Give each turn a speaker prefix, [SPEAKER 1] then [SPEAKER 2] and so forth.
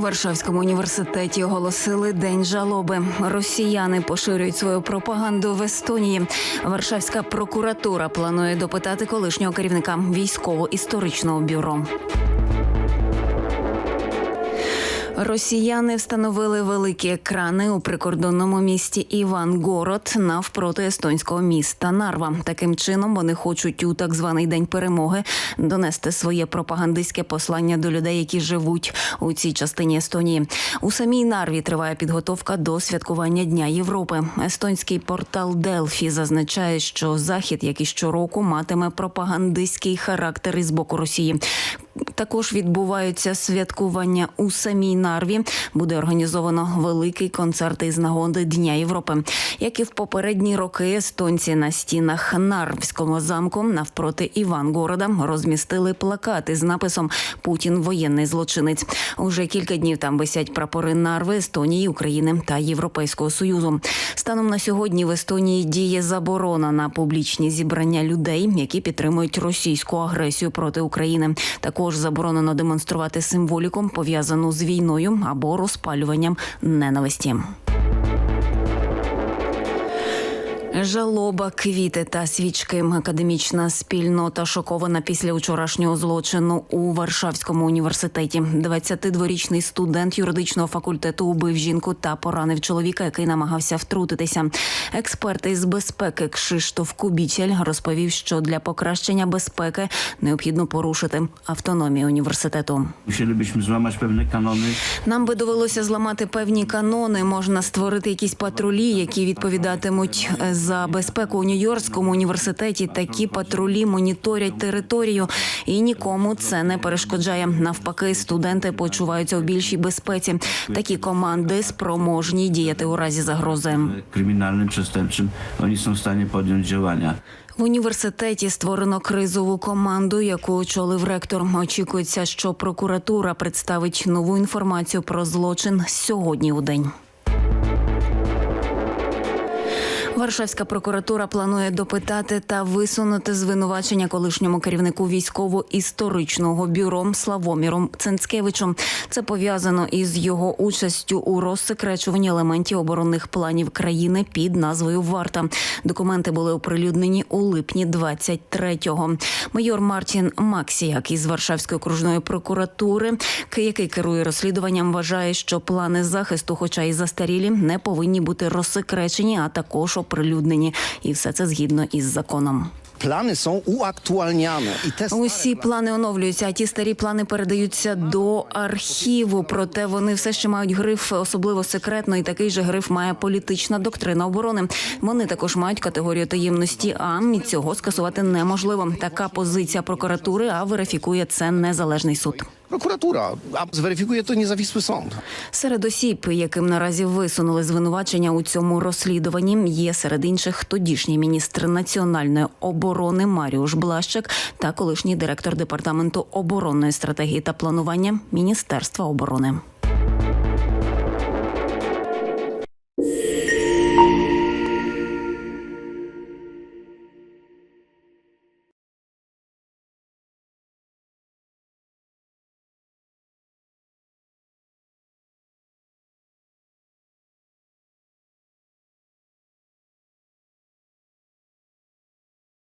[SPEAKER 1] Варшавському університеті оголосили день жалоби. Росіяни поширюють свою пропаганду в Естонії. Варшавська прокуратура планує допитати колишнього керівника військово-історичного бюро. Росіяни встановили великі екрани у прикордонному місті Івангород навпроти естонського міста Нарва. Таким чином вони хочуть у так званий день перемоги донести своє пропагандистське послання до людей, які живуть у цій частині Естонії. У самій Нарві триває підготовка до святкування Дня Європи. Естонський портал Делфі зазначає, що захід, як і щороку, матиме пропагандистський характер із боку Росії. Також відбуваються святкування у самій Нарві. Буде організовано великий концерт із нагоди Дня Європи. Як і в попередні роки, естонці на стінах Нарвського замку навпроти Івангорода розмістили плакати з написом Путін воєнний злочинець. Уже кілька днів там висять прапори Нарви, Естонії, України та Європейського союзу. Станом на сьогодні в Естонії діє заборона на публічні зібрання людей, які підтримують російську агресію проти України. Також заборонено демонструвати символіку, пов'язану з війною або розпалюванням ненависті. Жалоба, квіти та свічки. Академічна спільнота шокована після вчорашнього злочину у Варшавському університеті. 22-річний студент юридичного факультету убив жінку та поранив чоловіка, який намагався втрутитися. Експерт із безпеки Кшиштоф Кубічель розповів, що для покращення безпеки необхідно порушити автономію університету. Нам би довелося зламати певні канони. Можна створити якісь патрулі, які відповідатимуть е, за безпеку у Нью-Йоркському університеті. Такі патрулі моніторять територію, і нікому це не перешкоджає. Навпаки, студенти почуваються у більшій безпеці. Такі команди спроможні діяти у разі загрози.
[SPEAKER 2] kryminalnym, przestępczym, oni są w stanie.
[SPEAKER 1] В університеті створено кризову команду, яку очолив ректор. Очікується, що прокуратура представить нову інформацію про злочин сьогодні у день. Варшавська прокуратура планує допитати та висунути звинувачення колишньому керівнику військово-історичного бюро Славоміром Ценцкевичем. Це пов'язано із його участю у розсекречуванні елементів оборонних планів країни під назвою Варта. Документи були оприлюднені у липні 23-го. Майор Мартін Максіяк із Варшавської окружної прокуратури, який керує розслідуванням, вважає, що плани захисту, хоча й застарілі, не повинні бути розсекречені, а також оприлюднені. І все це згідно із законом.
[SPEAKER 3] Plany są uaktualniane i te
[SPEAKER 1] Усі плани оновлюються, а ті старі плани передаються до архіву. Проте вони все ще мають гриф особливо секретно, і такий же гриф має політична доктрина оборони. Вони також мають категорію таємності. А і цього скасувати неможливо. Така позиція прокуратури, а верифікує це незалежний суд.
[SPEAKER 3] Prokuratura, а зверифікує то niezawisły sąd.
[SPEAKER 1] Серед осіб, яким наразі висунули звинувачення у цьому розслідуванні, є серед інших тодішній міністр національної оборони Маріуш Блащик та колишній директор департаменту оборонної стратегії та планування Міністерства оборони.